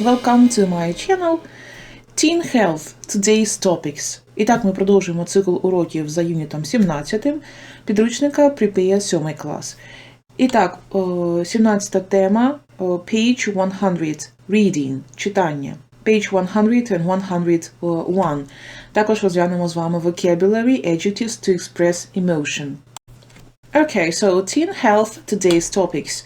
Welcome to my channel Teen Health Today's Topics. І так ми продовжуємо цикл уроків за юнітом 17 підручника Prepare 7 клас. І так, о, 17 тема о, Page 100 Reading Читання. Page 100 and 101. Також розглянемо з вами vocabulary adjectives to express emotion. Okay, so teen health today's topics.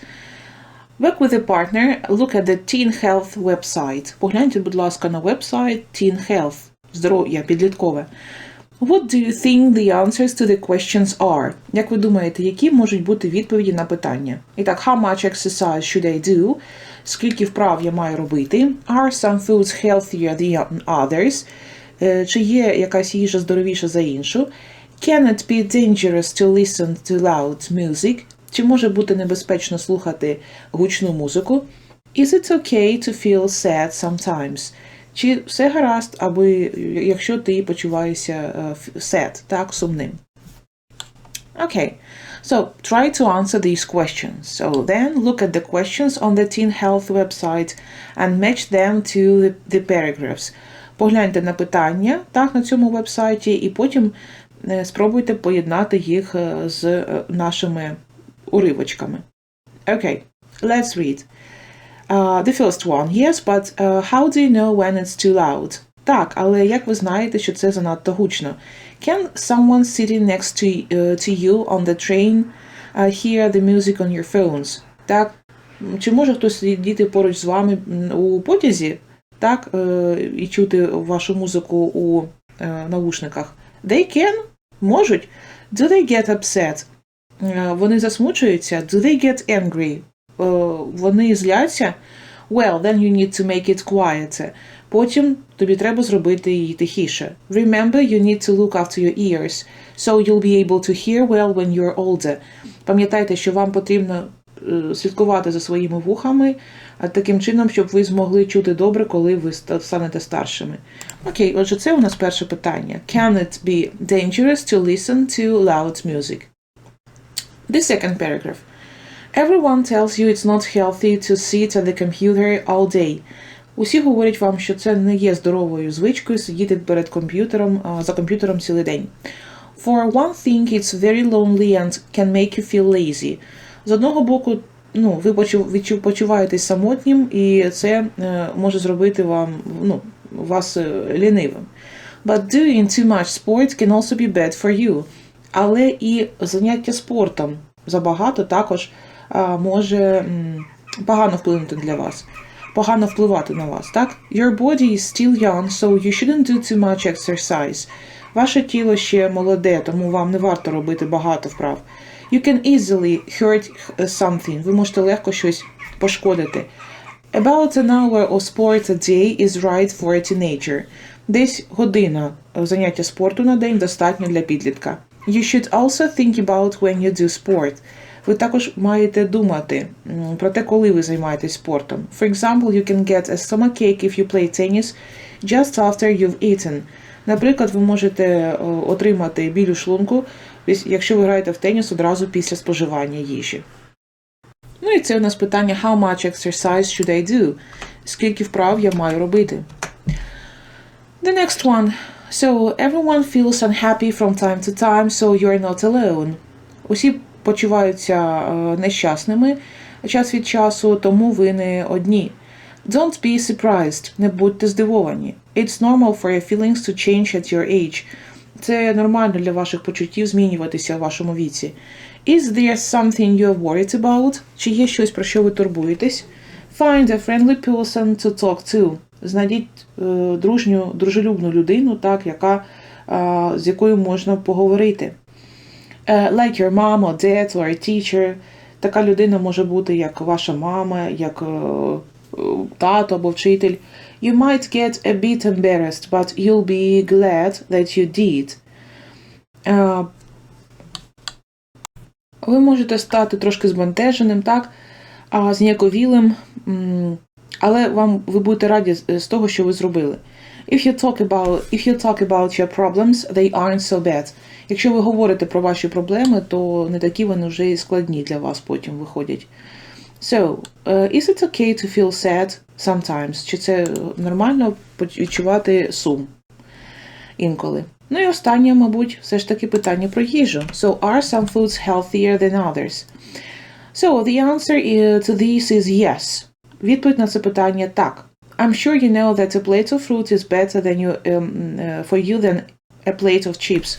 Work with a partner, look at the Teen Health website. Погляньте, будь ласка, на вебсайт Teen Health. Здоров'я, підліткове. What do you think the answers to the questions are? Як ви думаєте, які можуть бути відповіді на питання? І так, how much exercise should I do? Скільки вправ я маю робити? Are some foods healthier than others? Е, Чи є якась їжа здоровіша за іншу? Can it be dangerous to listen to loud music? Чи може бути небезпечно слухати гучну музику? Is it okay to feel sad sometimes? Чи все гаразд, аби якщо ти почуваєшся е, sad, так, сумним? Okay, so try to answer these questions. So then look at the questions on the Teen Health website and match them to the, paragraphs. Погляньте на питання так, на цьому вебсайті, і потім е, спробуйте поєднати їх е, з нашими уривочками. Okay, let's read. Uh, the first one. Yes, but uh, how do you know when it's too loud? Так, але як ви знаєте, що це занадто гучно? Can someone sitting next to, uh, to you on the train uh, hear the music on your phones? Так, чи може хтось сидіти поруч з вами у потязі, так, е, і чути вашу музику у е, навушниках? They can? Можуть. Do they get upset? Е, Вони засмучуються? Do they get angry? Е, Вони зляться? Well, then you need to make it quieter. Потім тобі треба зробити її тихіше. Remember, you need to look after your ears, so you'll be able to hear well when you're older. Пам'ятайте, що вам потрібно е, слідкувати за своїми вухами таким чином, щоб ви змогли чути добре, коли ви станете старшими. Окей, отже, це у нас перше питання. Can it be dangerous to listen to loud music? The second paragraph. Everyone tells you it's not healthy to sit at the computer all day. Усі говорять вам, що це не є здоровою звичкою сидіти перед комп'ютером за комп'ютером цілий день. For one thing, it's very lonely and can make you feel lazy. З одного боку, ну, ви почу- почуваєтесь самотнім, і це е, може зробити вам ну, вас е, лінивим. But doing too much sport can also be bad for you. Але і заняття спортом забагато також може погано вплинути для вас, погано впливати на вас, так? Your body is still young, so you shouldn't do too much exercise. Ваше тіло ще молоде, тому вам не варто робити багато вправ. You can easily hurt something. Ви можете легко щось пошкодити. About an hour of sport a day is right for a teenager. Десь година заняття спорту на день достатньо для підлітка. You should also think about when you do sport. Ви також маєте думати про те, коли ви займаєтесь спортом. For example, you can get a stomachache if you play tennis just after you've eaten. Наприклад, ви можете е, отримати біль шлунку, якщо ви граєте в теніс одразу після споживання їжі. Ну і це у нас питання How much exercise should I do? Скільки вправ я маю робити? The next one. So everyone feels unhappy from time to time, so you're not alone. Усі почуваються е, нещасними час від часу, тому ви не одні. Don't be surprised. Не будьте здивовані. It's normal for your feelings to change at your age. Це нормально для ваших почуттів змінюватися у вашому віці. Is there something you're worried about? Чи є щось, про що ви турбуєтесь? Find a friendly person to talk to. Знайдіть е, дружню, дружелюбну людину, так, яка, з якою можна поговорити. Е, like your mom or dad or a teacher. Така людина може бути як ваша мама, як е, тато або вчитель. You might get a bit embarrassed, but you'll be glad that you did. Ви можете стати трошки збентеженим, так, а зніяковілим, але вам ви будете раді з- того, що ви зробили. If you talk about, if you talk about your problems, they aren't so bad. Якщо ви говорите про ваші проблеми, то не такі вони вже і складні для вас потім виходять. So, uh, is it okay to feel sad sometimes? Чи це нормально відчувати сум інколи? Ну і останнє, мабуть, все ж таки питання про їжу. So, are some foods healthier than others? So, the answer to this is yes. Відповідь на це питання так. I'm sure you know that a plate of fruit is better than you, um, for you than a plate of chips.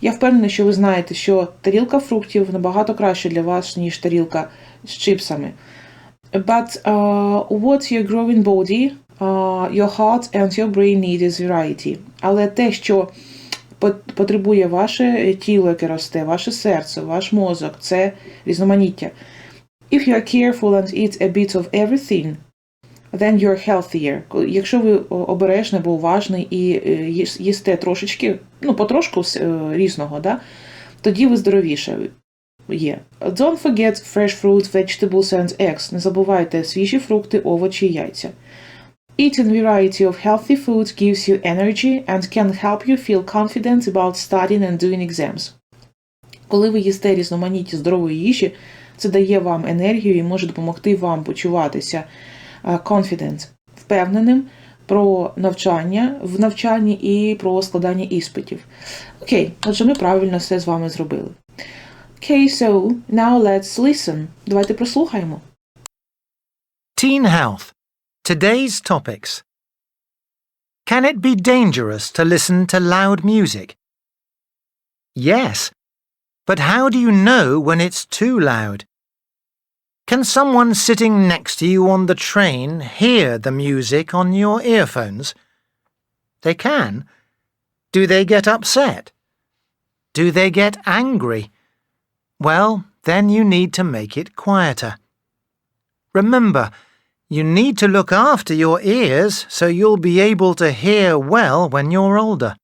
Я впевнена, що ви знаєте, що тарілка фруктів набагато краще для вас, ніж тарілка з чипсами. But uh, what your growing body, uh, your heart and your brain need is variety. Але те, що потребує ваше тіло, яке росте, ваше серце, ваш мозок, це різноманіття. If you are careful and eat a bit of everything, then you're healthier. Якщо ви обережний або уважний і їсте трошечки, ну, потрошку різного, да, тоді ви здоровіше є. Don't forget fresh fruit, vegetables and eggs. Не забувайте свіжі фрукти, овочі, яйця. Eating variety of healthy foods gives you energy and can help you feel confident about studying and doing exams. Коли ви їсте різноманітні здорової їжі, це дає вам енергію і може допомогти вам почуватися confident, впевненим про навчання в навчанні і про складання іспитів. Окей, отже, ми правильно все з вами зробили. Okay, so now let's listen. Давайте прослухаємо. Teen health. Today's topics. Can it be dangerous to listen to loud music? Yes. But how do you know when it's too loud? Can someone sitting next to you on the train hear the music on your earphones? They can. Do they get upset? Do they get angry? Well, then you need to make it quieter. Remember, you need to look after your ears so you'll be able to hear well when you're older.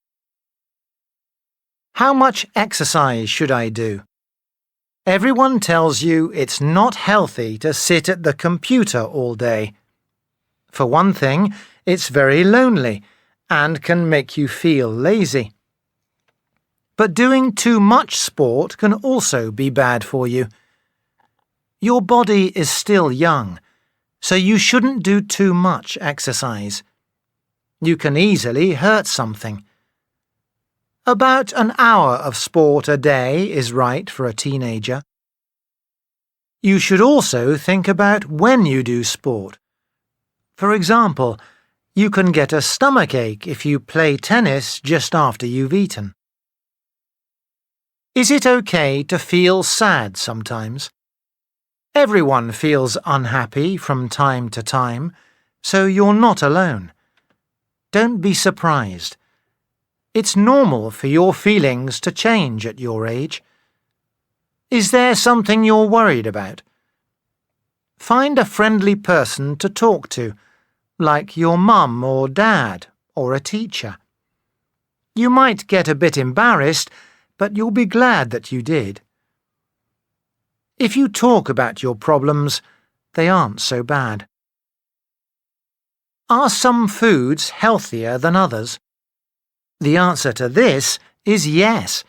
How much exercise should I do? Everyone tells you it's not healthy to sit at the computer all day. For one thing, it's very lonely and can make you feel lazy. But doing too much sport can also be bad for you. Your body is still young, so you shouldn't do too much exercise. You can easily hurt something. About an hour of sport a day is right for a teenager. You should also think about when you do sport. For example, you can get a stomachache if you play tennis just after you've eaten. Is it okay to feel sad sometimes? Everyone feels unhappy from time to time, so you're not alone. Don't be surprised. It's normal for your feelings to change at your age. Is there something you're worried about? Find a friendly person to talk to, like your mum or dad or a teacher. You might get a bit embarrassed but you'll be glad that you did. If you talk about your problems, they aren't so bad. Are some foods healthier than others? The answer to this is yes.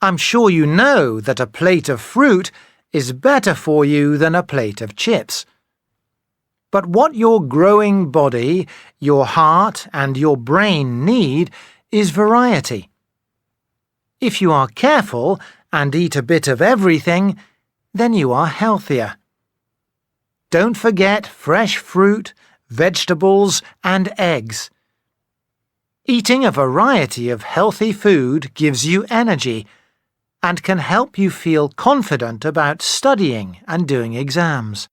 I'm sure you know that a plate of fruit is better for you than a plate of chips. But what your growing body, your heart, and your brain need is variety. If you are careful and eat a bit of everything, then you are healthier. Don't forget fresh fruit, vegetables, and eggs. Eating a variety of healthy food gives you energy and can help you feel confident about studying and doing exams.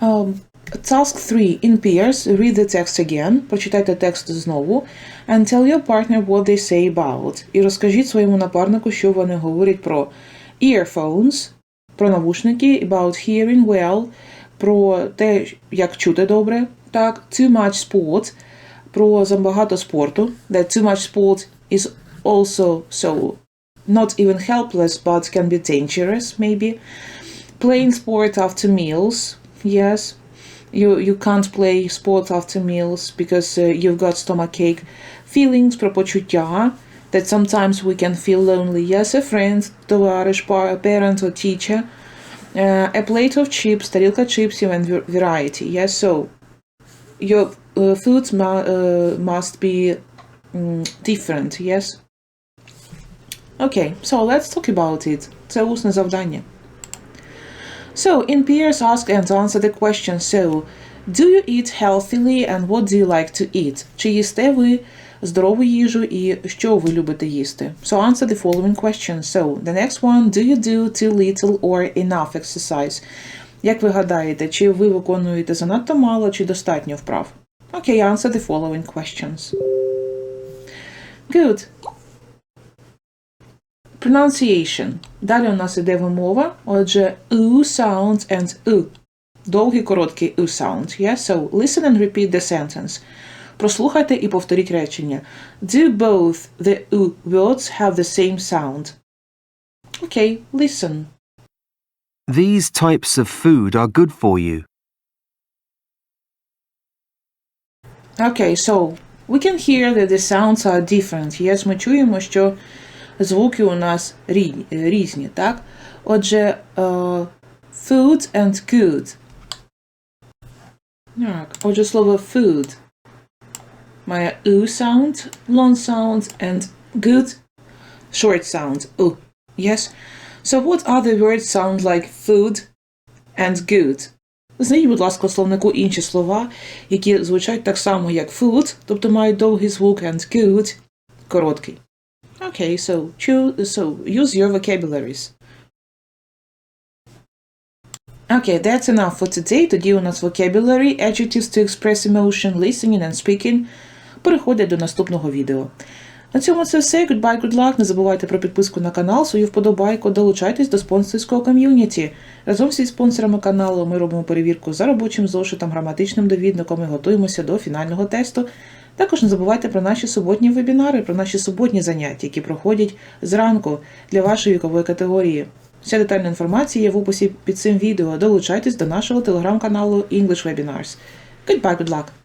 Um, Task 3. In pairs, read the text again. Прочитайте текст знову. And tell your partner what they say about. І розкажіть своєму напарнику, що вони говорять про earphones, про навушники, about hearing well, про те, як чути добре. Так, too much sport, про забагато спорту. That too much sport is also so not even helpless, but can be dangerous, maybe. Playing sport after meals. Yes you you can't play sport after meals because uh, you've got stomachache. Feelings про почуття that sometimes we can feel lonely. Yes, a friend, товариш, pa- parent or teacher. Uh, a plate of chips, тарілка чипсів and var- variety. Yes, so your uh, foods mu- uh, must be mm, different, yes? Okay, so let's talk about it. Це усне завдання. So, in pairs, ask and answer the question. So, do you eat healthily and what do you like to eat? Чи їсте ви здорову їжу і що ви любите їсти? So, answer the following questions. So, the next one, do you do too little or enough exercise? Як ви гадаєте, чи ви виконуєте занадто мало, чи достатньо вправ? Okay, answer the following questions. Good. Pronunciation. Далі у нас іде вимова. Отже, u sound and u. Довгий, короткий u sound. Yeah? So, listen and repeat the sentence. Прослухайте і повторіть речення. Do both the u words have the same sound? Okay, listen. These types of food are good for you. Okay, so we can hear that the sounds are different. Yes, ми чуємо, що звуки у нас рі- різні, так? Отже, е, food and good. Так, отже, слово food має u sound, long sound, and good short sound. U. Yes? So what other words sound like food and good? Знайдіть, будь ласка, у словнику інші слова, які звучать так само, як food, тобто мають довгий звук, and good – короткий. Okay, so, choose, so use your vocabularies. Okay, that's enough for today. Тоді у нас vocabulary, adjectives to express emotion, listening and speaking. Переходять до наступного відео. На цьому це все. Goodbye, good luck. Не забувайте про підписку на канал, свою вподобайку, долучайтесь до спонсорського ком'юніті. Разом зі спонсорами каналу ми робимо перевірку за робочим зошитом, граматичним довідником і готуємося до фінального тесту. Також не забувайте про наші суботні вебінари, про наші суботні заняття, які проходять зранку для вашої вікової категорії. Вся детальна інформація є в описі під цим відео. Долучайтесь до нашого телеграм-каналу English Webinars. Goodbye, good luck!